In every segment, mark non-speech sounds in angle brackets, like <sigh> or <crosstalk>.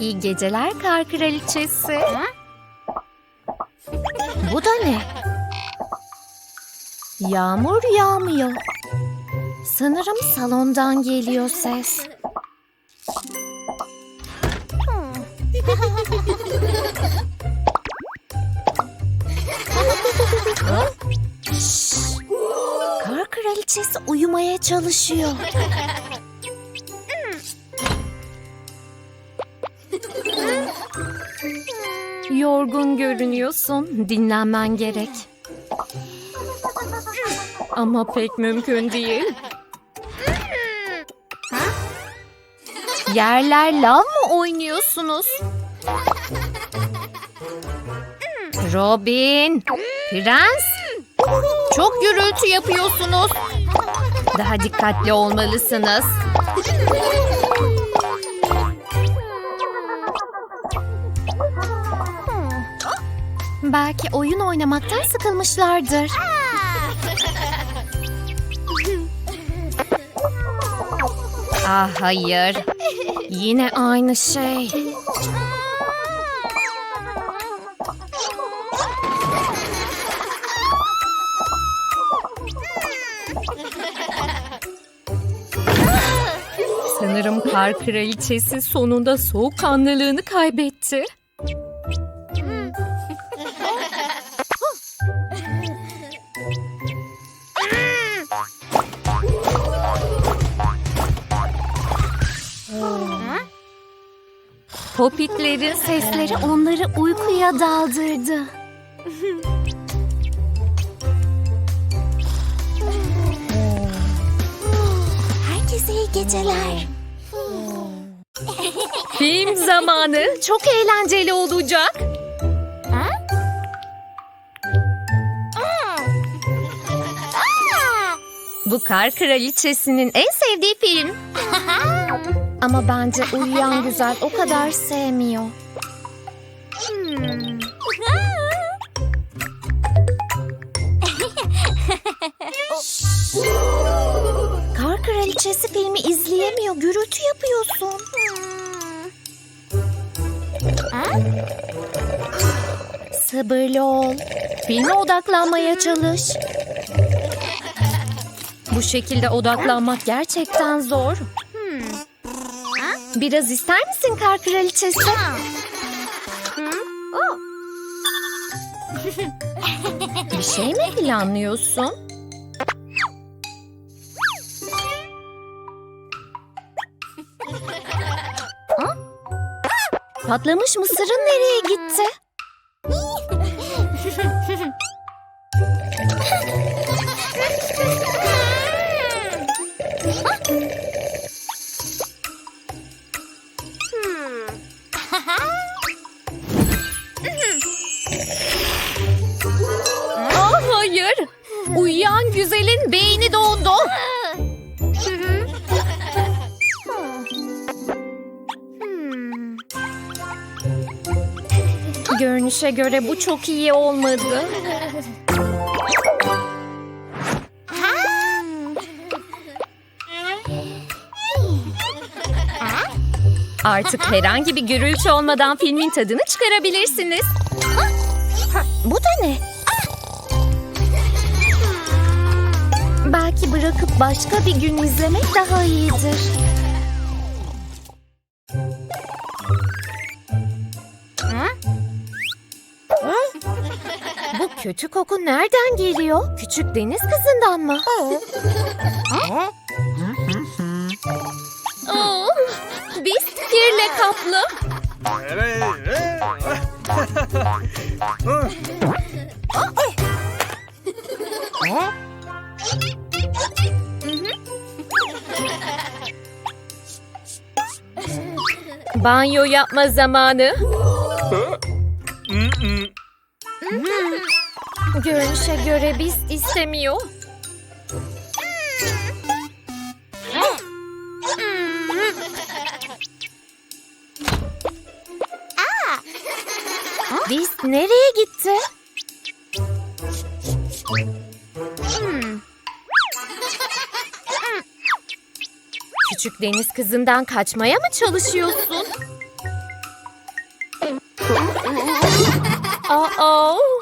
İyi geceler kar kraliçesi. Bu da ne? Yağmur yağmıyor. Sanırım salondan geliyor ses. <laughs> Kar kraliçesi uyumaya çalışıyor. Yorgun görünüyorsun. Dinlenmen gerek. Ama pek mümkün değil. Yerler lav mı oynuyorsunuz? Robin, Prens. Çok gürültü yapıyorsunuz. Daha dikkatli olmalısınız. Belki oyun oynamaktan sıkılmışlardır. <laughs> Ah hayır. Yine aynı şey. Sanırım kar kraliçesi sonunda soğukkanlılığını kaybetti. Popitlerin sesleri onları uykuya daldırdı. Herkese iyi geceler. Film zamanı. Çok eğlenceli olacak. Bu kar kraliçesinin en sevdiği film. Ama bence uyuyan güzel o kadar sevmiyor. Kar kraliçesi filmi izleyemiyor. Gürültü yapıyorsun. Sabırlı ol. Filme odaklanmaya çalış. Bu şekilde odaklanmak gerçekten zor. Biraz ister misin kar kraliçesi? Bir şey mi planlıyorsun? Patlamış mısırın nereye gitti? Görünüşe göre bu çok iyi olmadı. Artık herhangi bir gürültü olmadan filmin tadını çıkarabilirsiniz. Bu da ne? Belki bırakıp başka bir gün izlemek daha iyidir. Kötü koku nereden geliyor? Küçük deniz kızından mı? Oh, biz kirle kaplı. Banyo yapma zamanı. Görünüşe göre biz istemiyor. Biz nereye gitti? Küçük deniz kızından kaçmaya mı çalışıyorsun? Aa!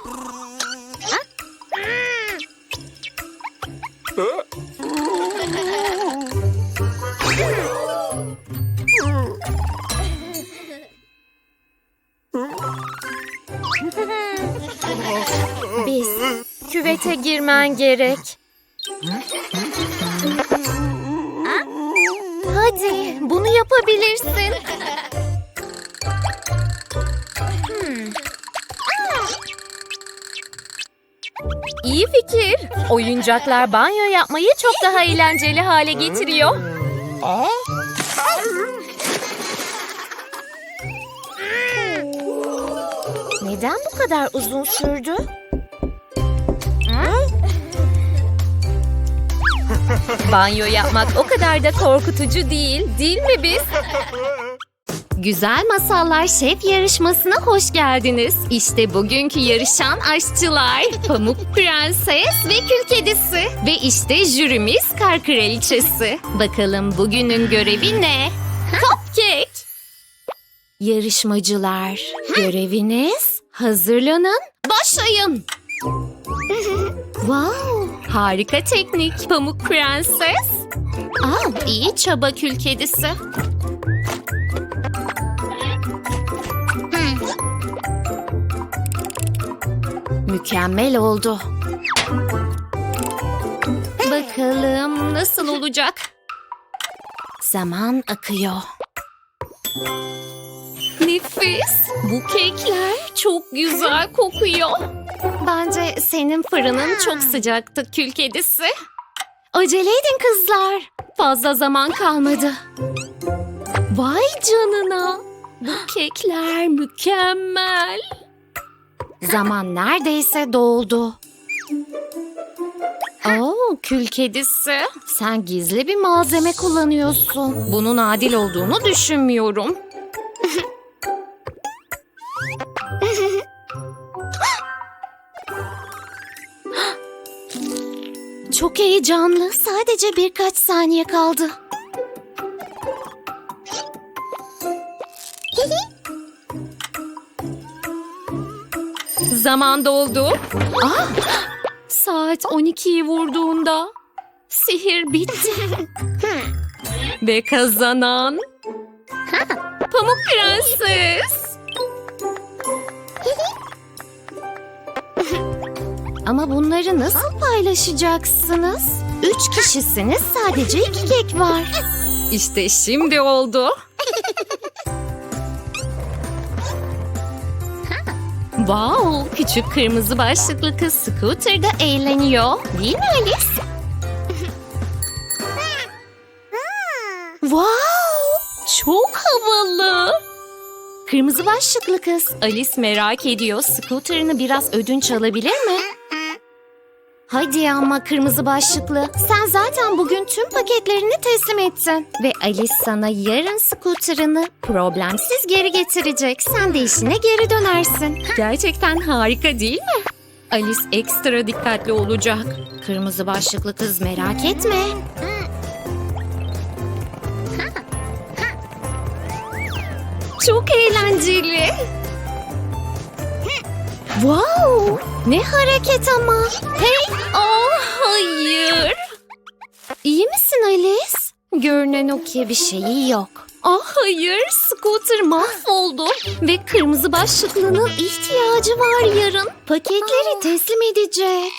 Küvete girmen gerek. Hadi bunu yapabilirsin. Hmm. İyi fikir. Oyuncaklar banyo yapmayı çok daha eğlenceli hale getiriyor. Neden bu kadar uzun sürdü? Banyo yapmak o kadar da korkutucu değil, değil mi biz? Güzel Masallar Şef yarışmasına hoş geldiniz. İşte bugünkü yarışan aşçılar. Pamuk Prenses ve Kül Kedisi. Ve işte jürimiz Kar Kraliçesi. Bakalım bugünün görevi ne? Cupcake. Yarışmacılar, göreviniz hazırlanın, başlayın. <laughs> wow, harika teknik Pamuk Prenses. Aa, iyi çaba Kül Kedisi. Mükemmel oldu. Bakalım nasıl olacak? Zaman akıyor. Nefis. Bu kekler çok güzel kokuyor. Bence senin fırının çok sıcaktı kül kedisi. Acele edin kızlar. Fazla zaman kalmadı. Vay canına. Bu kekler mükemmel. Zaman neredeyse doldu. Oo, kül kedisi. Sen gizli bir malzeme kullanıyorsun. Bunun adil olduğunu düşünmüyorum. Çok heyecanlı. Sadece birkaç saniye kaldı. Zaman doldu. Ah! Saat 12'yi vurduğunda sihir bitti. Ve kazanan Pamuk Prenses. Ama bunları nasıl paylaşacaksınız? Üç kişisiniz sadece iki kek var. İşte şimdi oldu. Wow, küçük kırmızı başlıklı kız scooter'da eğleniyor. Değil mi Alice? wow, çok havalı. Kırmızı başlıklı kız Alice merak ediyor. Scooter'ını biraz ödünç alabilir mi? Hadi ama kırmızı başlıklı. Sen zaten bugün tüm paketlerini teslim ettin. Ve Alice sana yarın scooter'ını problemsiz geri getirecek. Sen de işine geri dönersin. Gerçekten harika değil mi? Alice ekstra dikkatli olacak. Kırmızı başlıklı kız merak etme. Çok eğlenceli. Wow! Ne hareket ama. Hey! Oh, hayır. İyi misin Alice? Görünen o ki bir şeyi yok. Ah hayır, scooter mahvoldu ve kırmızı başlıklının ihtiyacı var yarın. Paketleri teslim edecek.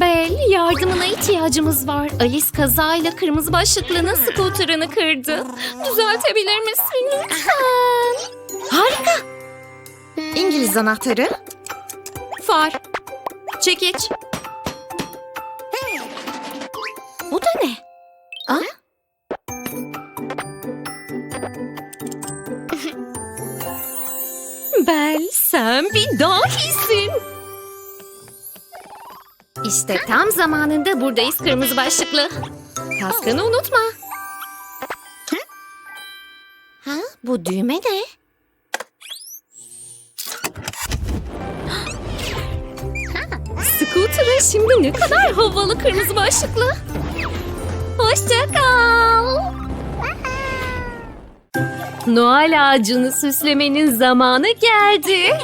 Bel, yardımına ihtiyacımız var. Alice kazayla kırmızı başlıklının scooter'ını kırdı. Düzeltebilir misin lütfen? Harika. İngiliz anahtarı. Far. Çekiç. Bu da ne? Ah? Bel sen bir dahisin. İşte tam zamanında buradayız kırmızı başlıklı. Kaskını unutma. Ha, bu düğme ne? Ne kadar havalı kırmızı başlıklı. Hoşça kal. Noel ağacını süslemenin zamanı geldi.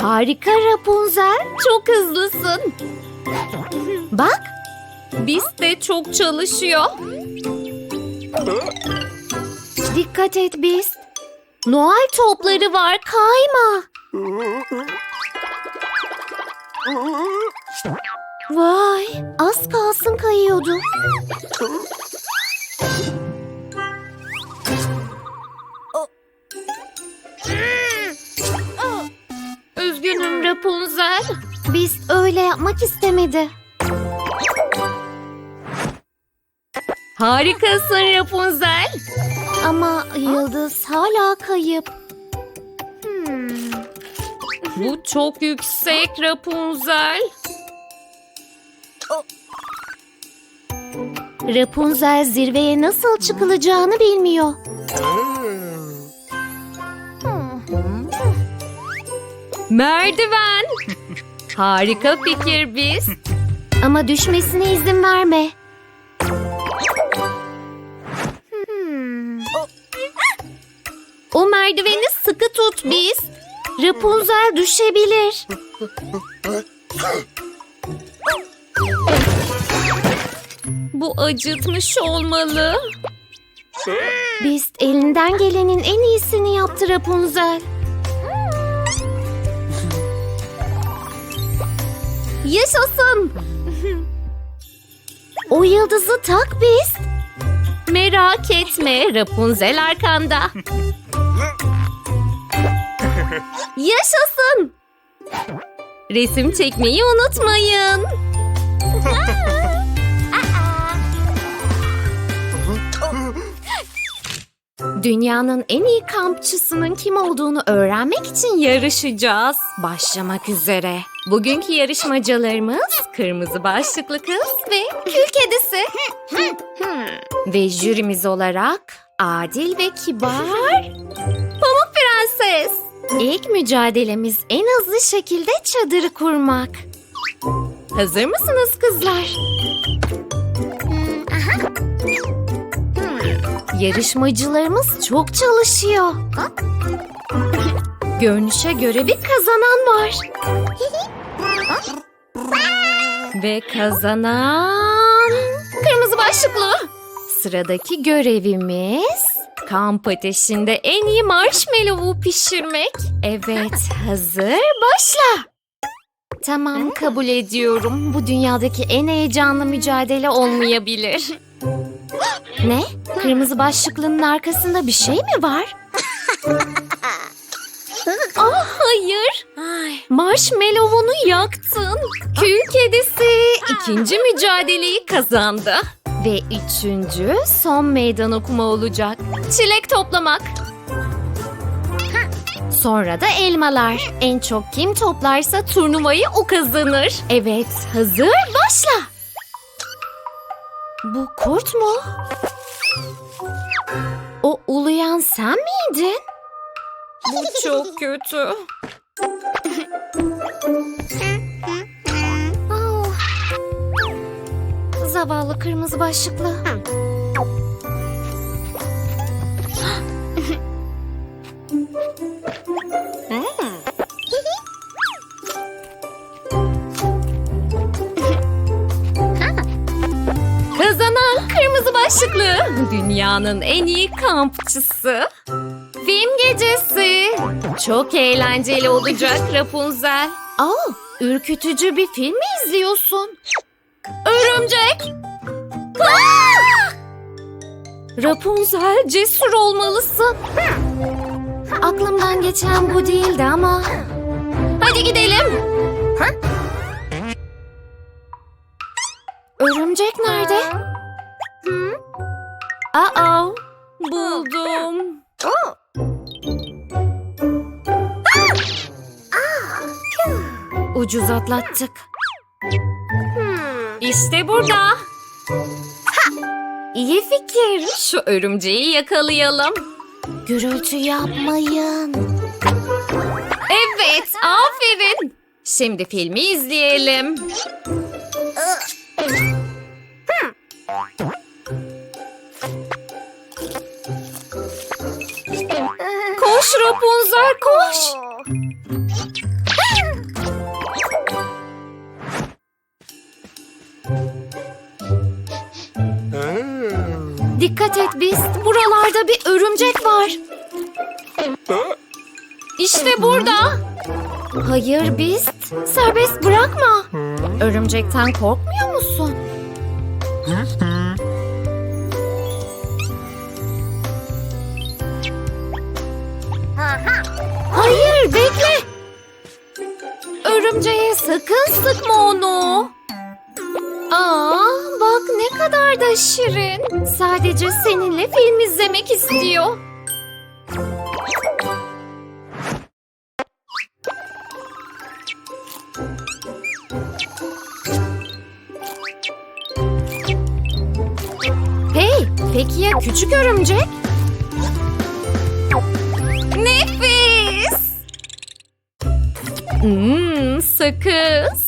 Harika Rapunzel, çok hızlısın. Bak, biz de çok çalışıyor. Dikkat et biz. Noel topları var, kayma. Vay, az kalsın kayıyordu. Üzgünüm Rapunzel. Biz öyle yapmak istemedi. Harikasın Rapunzel. Ama yıldız hala kayıp. Bu çok yüksek Rapunzel. Rapunzel zirveye nasıl çıkılacağını bilmiyor. Merdiven. Harika fikir biz. Ama düşmesine izin verme. O merdiveni sıkı tut biz. Rapunzel düşebilir. Bu acıtmış olmalı. Biz elinden gelenin en iyisini yaptı Rapunzel. Yaşasın. O yıldızı tak biz. Merak etme Rapunzel arkanda. Yaşasın. Resim çekmeyi unutmayın. Dünyanın en iyi kampçısının kim olduğunu öğrenmek için yarışacağız. Başlamak üzere. Bugünkü yarışmacılarımız Kırmızı Başlıklı Kız ve Kül Kedisi. ve jürimiz olarak adil ve kibar Pamuk Prenses. İlk mücadelemiz en hızlı şekilde çadırı kurmak. Hazır mısınız kızlar? Yarışmacılarımız çok çalışıyor. Görünüşe göre bir kazanan var. Ve kazanan kırmızı başlıklı. Sıradaki görevimiz kamp ateşinde en iyi marshmallow'u pişirmek. Evet, hazır, başla. Tamam, kabul ediyorum. Bu dünyadaki en heyecanlı mücadele olmayabilir. <gasps> Ne? Kırmızı başlıklının arkasında bir şey mi var? <laughs> Ah hayır. Marshmallow'unu yaktın. Kül kedisi ikinci mücadeleyi kazandı. Ve üçüncü son meydan okuma olacak. Çilek toplamak. Sonra da elmalar. En çok kim toplarsa turnuvayı o kazanır. Evet, hazır, başla. Bu kurt mu? O uluyan sen miydin? Bu çok kötü. <laughs> Zavallı kırmızı başlıklı. <laughs> Kazanan kırmızı başlıklı. Dünyanın en iyi kampçısı. Film gecesi. Çok eğlenceli olacak Rapunzel. Aa, ürkütücü bir film mi izliyorsun? Örümcek. Aa! Rapunzel cesur olmalısın. Aklımdan geçen bu değildi ama. Hadi gidelim. Örümcek nerede? Aa, buldum. Ucuz atlattık. İşte burada. İyi fikir. Şu örümceği yakalayalım. Gürültü yapmayın. Evet, aferin. Şimdi filmi izleyelim. Koş Rapunzel koş. Dikkat et Beast. Buralarda bir örümcek var. İşte burada. Hayır Beast. Serbest bırakma. Örümcekten korkmuyor musun? Hayır bekle. Örümceğe sakın sıkma onu. Aa, bak ne kadar da şirin. Sadece seninle film izlemek istiyor. Hey, peki ya küçük örümcek? Nefis! Mmm, sakız.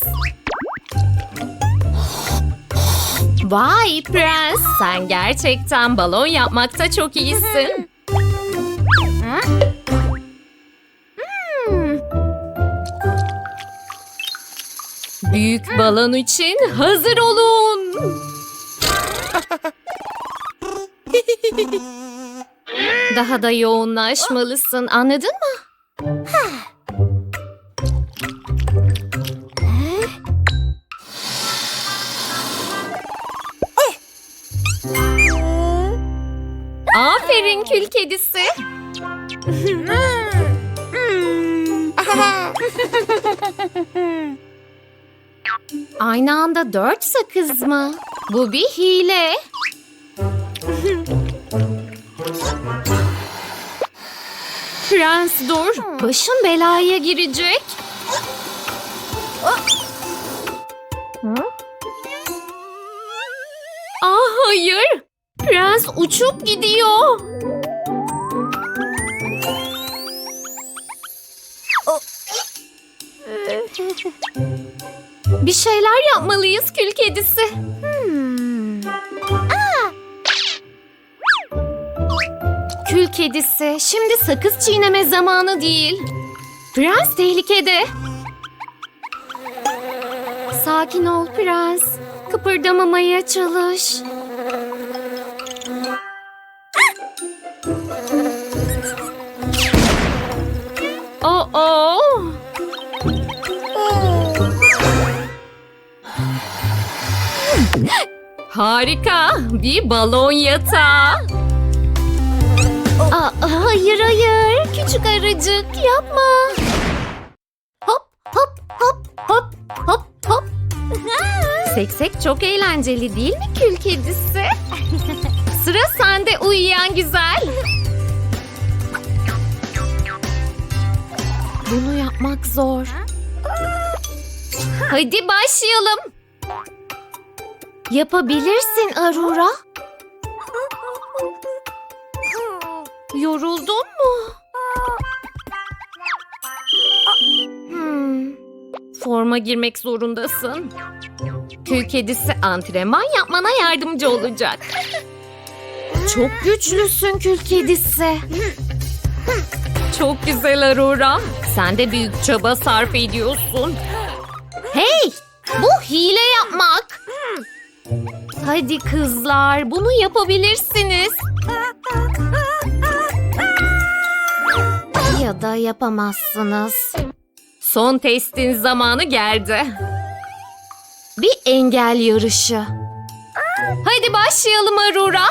Vay prens, sen gerçekten balon yapmakta çok iyisin. <laughs> Büyük balon için hazır olun. <laughs> Daha da yoğunlaşmalısın, anladın mı? Kedisi. Aynı anda dört sakız mı? Bu bir hile. Prens dur. Başın belaya girecek. Ah hayır. Prens uçup gidiyor. Bir şeyler yapmalıyız kül kedisi. Aa! Kül kedisi, şimdi sakız çiğneme zamanı değil. Prens tehlikede. Sakin ol prens. Kıpırdamamaya çalış. Oh oh. Harika. Bir balon yatağı. Aa, hayır hayır. Küçük arıcık yapma. Hop hop hop hop hop hop. Seksek çok eğlenceli değil mi kül kedisi? <laughs> Sıra sende uyuyan güzel. Bunu yapmak zor. Hadi başlayalım. Yapabilirsin Arura. Yoruldun mu? Hmm. Forma girmek zorundasın. Kül kedisi antrenman yapmana yardımcı olacak. Çok güçlüsün kül kedisi. Çok güzel Aurora. Sen de büyük çaba sarf ediyorsun. Hey! Bu hile yapmak. Hadi kızlar, bunu yapabilirsiniz. Ya da yapamazsınız. Son testin zamanı geldi. Bir engel yarışı. Hadi başlayalım Arura.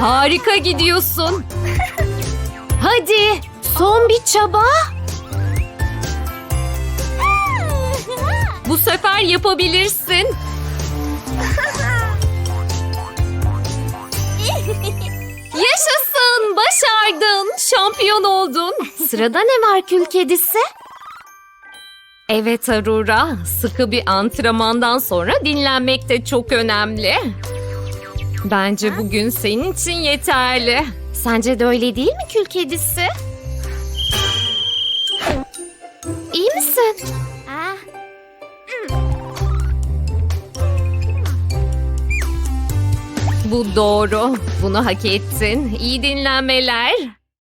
Harika gidiyorsun. Hadi son bir çaba. Bu sefer yapabilirsin. <laughs> Yaşasın, başardın, şampiyon oldun. Sırada ne var kül kedisi? Evet Arura, sıkı bir antrenmandan sonra dinlenmek de çok önemli. Bence bugün senin için yeterli. Sence de öyle değil mi kül kedisi? iyi misin? Bu doğru. Bunu hak ettin. İyi dinlenmeler.